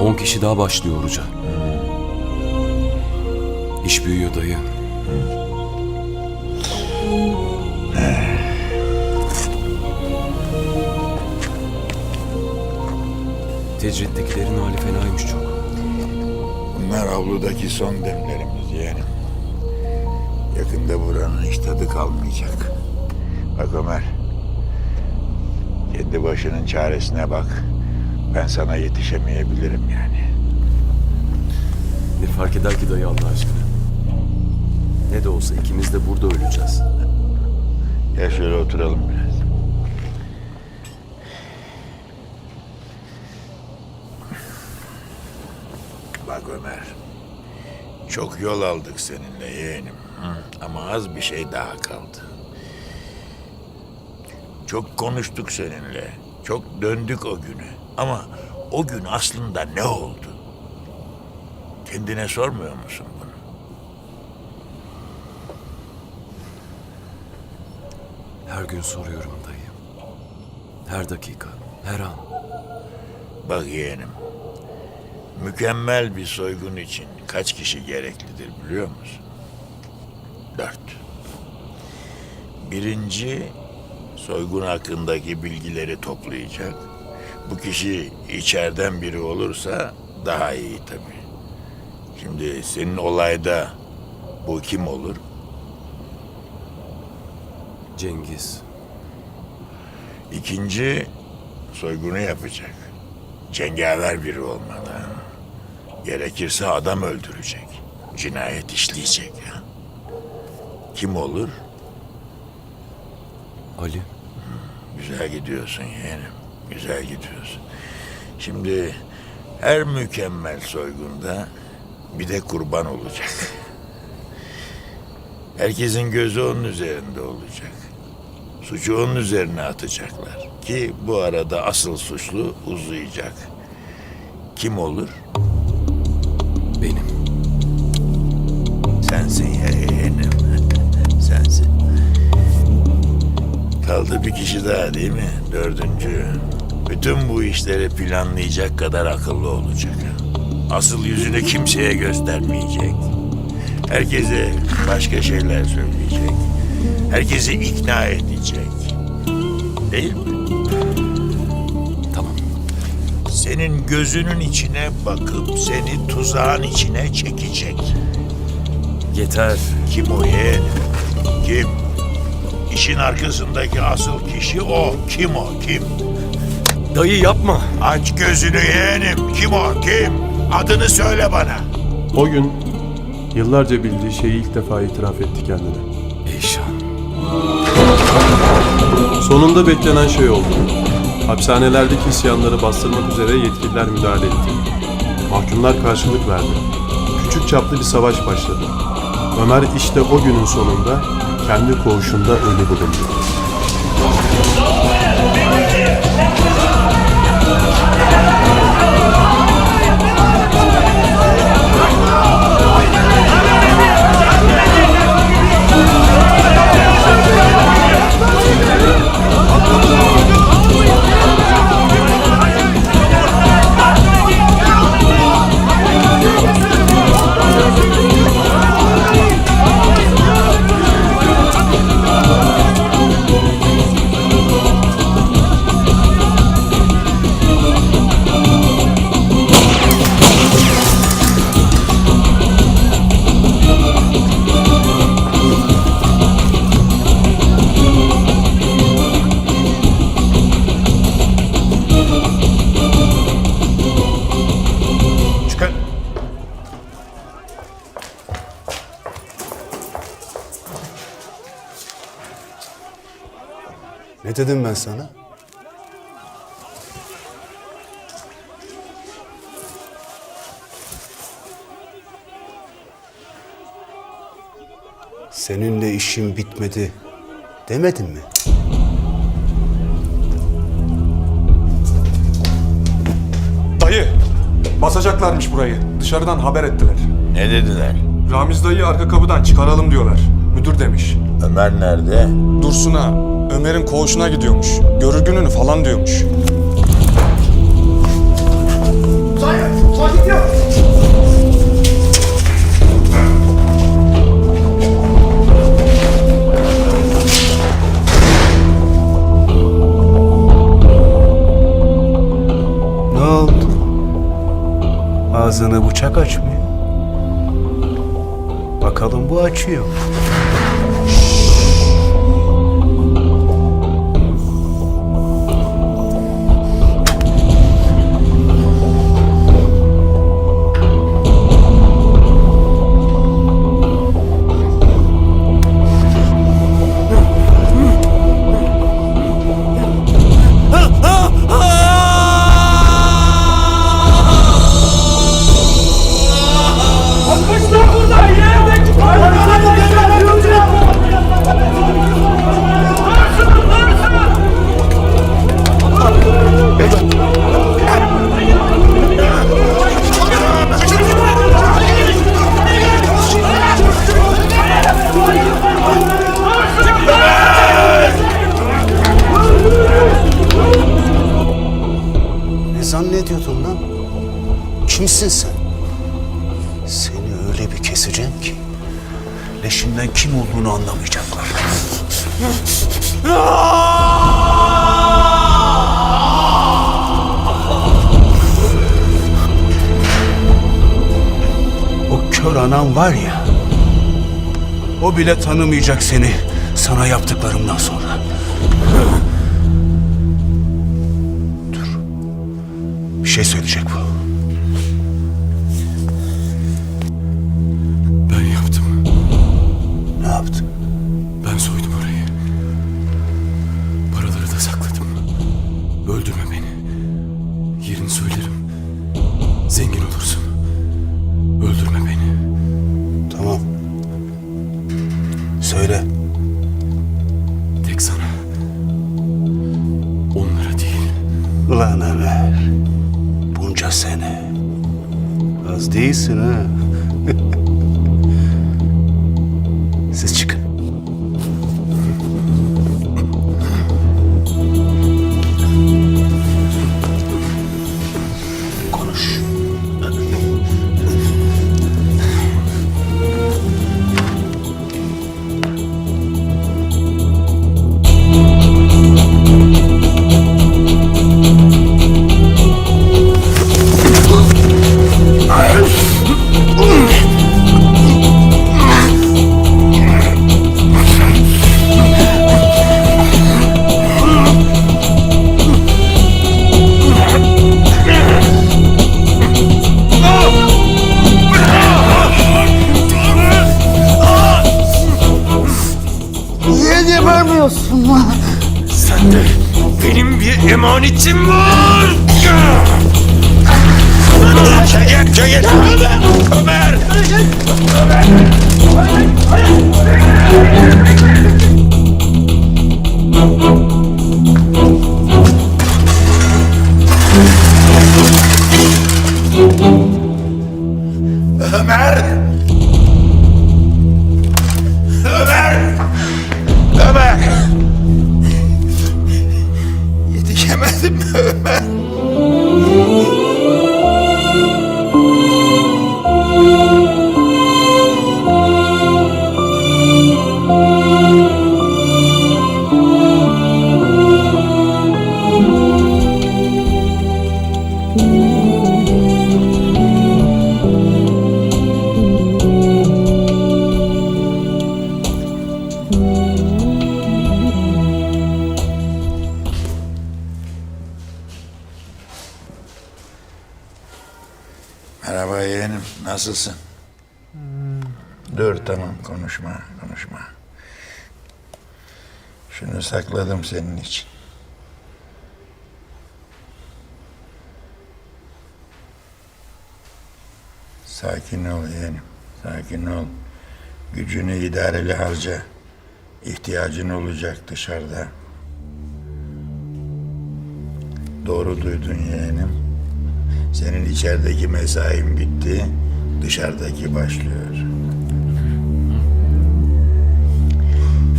On kişi daha başlıyor oruca. İş büyüyor dayı. Tecrittekilerin hali fenaymış çok. Bunlar avludaki son demlerimiz yeğenim. Yakında buranın hiç tadı kalmayacak. Bak Ömer. Kendi başının çaresine bak. Ben sana yetişemeyebilirim yani. Ne fark eder ki dayı Allah aşkına? Ne de olsa ikimiz de burada öleceğiz. Gel şöyle oturalım biraz. Bak Ömer. Çok yol aldık seninle yeğenim. Hı, Ama az bir şey daha kaldı. Çok konuştuk seninle. Çok döndük o günü. Ama o gün aslında ne oldu? Kendine sormuyor musun bunu? Her gün soruyorum dayı. Her dakika, her an. Bak yeğenim. Mükemmel bir soygun için kaç kişi gereklidir biliyor musun? Dört. Birinci, soygun hakkındaki bilgileri toplayacak. Bu kişi içeriden biri olursa daha iyi tabii. Şimdi senin olayda bu kim olur? Cengiz. İkinci, soygunu yapacak. Cengaver biri olmalı. Gerekirse adam öldürecek. Cinayet işleyecek. Kim olur? Ali. Güzel gidiyorsun yeğenim. Güzel gidiyorsun. Şimdi her mükemmel soygunda bir de kurban olacak. Herkesin gözü onun üzerinde olacak. Suçu onun üzerine atacaklar. Ki bu arada asıl suçlu uzayacak. Kim olur? Benim. Sensin yeğenim. Kaldı bir kişi daha değil mi? Dördüncü. Bütün bu işleri planlayacak kadar akıllı olacak. Asıl yüzünü kimseye göstermeyecek. Herkese başka şeyler söyleyecek. Herkesi ikna edecek. Değil mi? Tamam. Senin gözünün içine bakıp seni tuzağın içine çekecek. Yeter. Kim o yeğenim? Kim? İşin arkasındaki asıl kişi o. Kim o? Kim? Dayı yapma. Aç gözünü yeğenim. Kim o? Kim? Adını söyle bana. O gün yıllarca bildiği şeyi ilk defa itiraf etti kendine. Eyşan. Sonunda beklenen şey oldu. Hapishanelerdeki isyanları bastırmak üzere yetkililer müdahale etti. Mahkumlar karşılık verdi. Küçük çaplı bir savaş başladı. Ömer işte o günün sonunda kendi koğuşunda ölü bulundu. Ne dedim ben sana? Seninle işim bitmedi demedim mi? Dayı, basacaklarmış burayı. Dışarıdan haber ettiler. Ne dediler? Ramiz dayı arka kapıdan çıkaralım diyorlar. Müdür demiş. Ömer nerede? Dursun'a, Ömer'in koğuşuna gidiyormuş. Görür gününü falan diyormuş. Ne oldu? Ağzını bıçak açmıyor. Bakalım bu açıyor. Kimsin sen? Seni öyle bir keseceğim ki leşinden kim olduğunu anlamayacaklar. O kör anan var ya, o bile tanımayacak seni sana yaptıklarımdan sonra. Bir şey söyleyecek bu. Ne yaptı? Ben soydum orayı. Paraları da sakladım. Öldürme beni. Yerini söylerim. Zengin olursun. Öldürme beni. Tamam. Söyle. Tek sana. Onlara değil. Ulan Ömer. Bunca sene. Az değilsin ha. Siz çıkın. Bir emanetim var. Çekil, çekil. Ömer! Ömer! Yetişemedim mi? Nasılsın? Dur tamam, konuşma, konuşma. Şunu sakladım senin için. Sakin ol yeğenim, sakin ol. Gücünü idareli harca. İhtiyacın olacak dışarıda. Doğru duydun yeğenim. Senin içerideki mesain bitti, dışarıdaki başlıyor.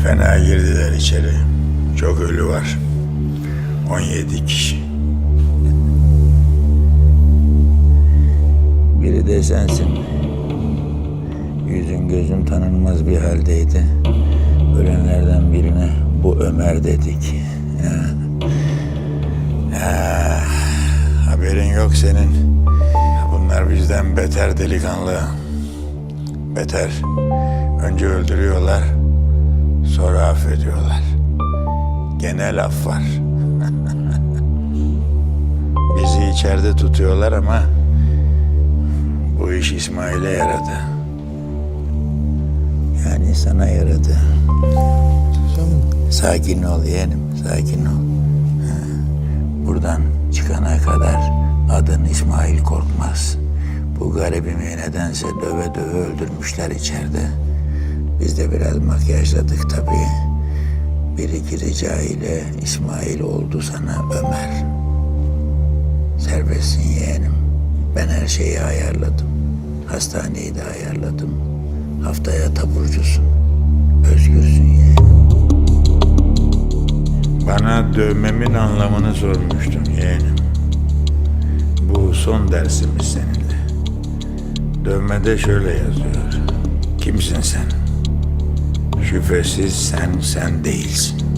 Fena girdiler içeri. Çok ölü var. 17 kişi. Biri de sensin. Yüzün gözün tanınmaz bir haldeydi. Ölenlerden birine bu Ömer dedik. Ya. Ya. Haberin yok senin. Bunlar bizden beter delikanlı. Beter. Önce öldürüyorlar, sonra affediyorlar. Genel af var. Bizi içeride tutuyorlar ama bu iş İsmail'e yaradı. Yani sana yaradı. Sakin ol yeğenim, sakin ol. Buradan çıkana kadar adın İsmail Korkmaz. Bu garibimi nedense döve döve öldürmüşler içeride. Biz de biraz makyajladık tabii. Bir iki rica ile İsmail oldu sana Ömer. Serbestsin yeğenim. Ben her şeyi ayarladım. Hastaneyi de ayarladım. Haftaya taburcusun. Özgürsün yeğenim. Bana dövmemin anlamını sormuştun yeğenim. Bu son dersimiz seninle. Dövmede şöyle yazıyor. Kimsin sen? Şüphesiz sen sen değilsin.